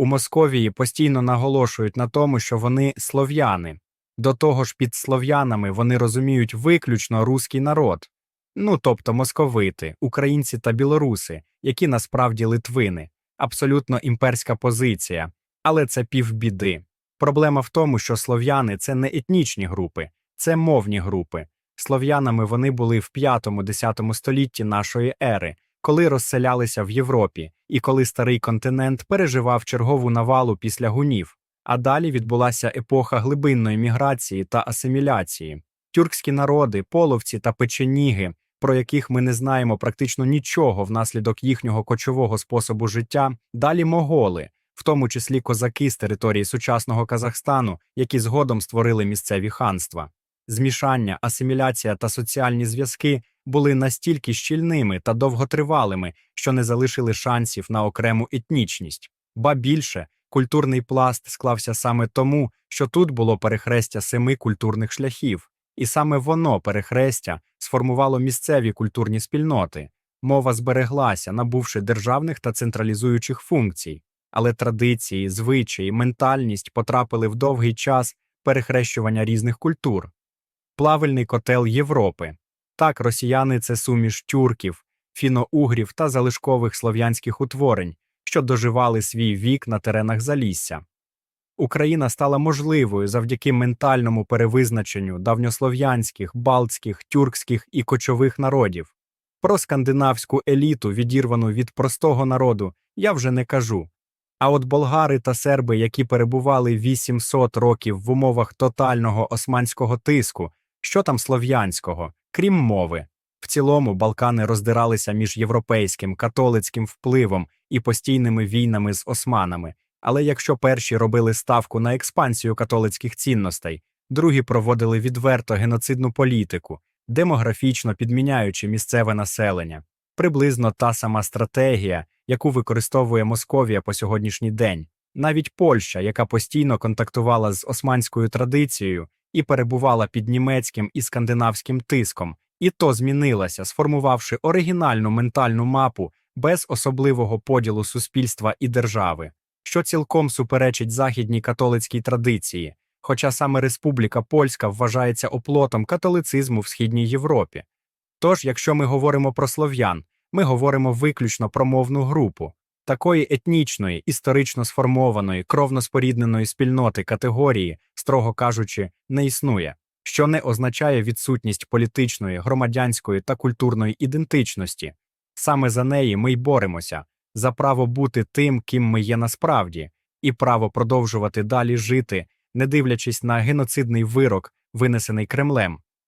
У Московії постійно наголошують на тому, що вони слов'яни. До того ж, під слов'янами вони розуміють виключно руський народ, ну тобто московити, українці та білоруси, які насправді литвини, абсолютно імперська позиція, але це півбіди. Проблема в тому, що слов'яни це не етнічні групи, це мовні групи. Слов'янами вони були в 5-10 столітті нашої ери, коли розселялися в Європі, і коли старий континент переживав чергову навалу після гунів. А далі відбулася епоха глибинної міграції та асиміляції. Тюркські народи, половці та печеніги, про яких ми не знаємо практично нічого внаслідок їхнього кочового способу життя, далі моголи, в тому числі козаки з території сучасного Казахстану, які згодом створили місцеві ханства. Змішання, асиміляція та соціальні зв'язки були настільки щільними та довготривалими, що не залишили шансів на окрему етнічність. Ба більше, культурний пласт склався саме тому, що тут було перехрестя семи культурних шляхів, і саме воно, перехрестя, сформувало місцеві культурні спільноти. Мова збереглася, набувши державних та централізуючих функцій, але традиції, звичаї, ментальність потрапили в довгий час перехрещування різних культур. Плавальний котел Європи. Так, росіяни це суміш тюрків, фіно-угрів та залишкових слов'янських утворень, що доживали свій вік на теренах Залісся. Україна стала можливою завдяки ментальному перевизначенню давньослов'янських, балтських, тюркських і кочових народів. Про скандинавську еліту, відірвану від простого народу, я вже не кажу. А от болгари та серби, які перебували 800 років в умовах тотального османського тиску, що там слов'янського, крім мови. В цілому Балкани роздиралися між європейським католицьким впливом і постійними війнами з османами. Але якщо перші робили ставку на експансію католицьких цінностей, другі проводили відверто геноцидну політику, демографічно підміняючи місцеве населення, приблизно та сама стратегія, яку використовує Московія по сьогоднішній день, навіть Польща, яка постійно контактувала з османською традицією і перебувала під німецьким і скандинавським тиском, і то змінилася, сформувавши оригінальну ментальну мапу без особливого поділу суспільства і держави що цілком суперечить західній католицькій традиції, хоча саме Республіка Польська вважається оплотом католицизму в Східній Європі. Тож, якщо ми говоримо про слов'ян, ми говоримо виключно про мовну групу. Такої етнічної, історично сформованої, кровно спорідненої спільноти категорії, строго кажучи, не існує, що не означає відсутність політичної, громадянської та культурної ідентичності. Саме за неї ми й боремося, за право бути тим, ким ми є насправді, і право продовжувати далі жити, не дивлячись на геноцидний вирок, винесений Кремлем.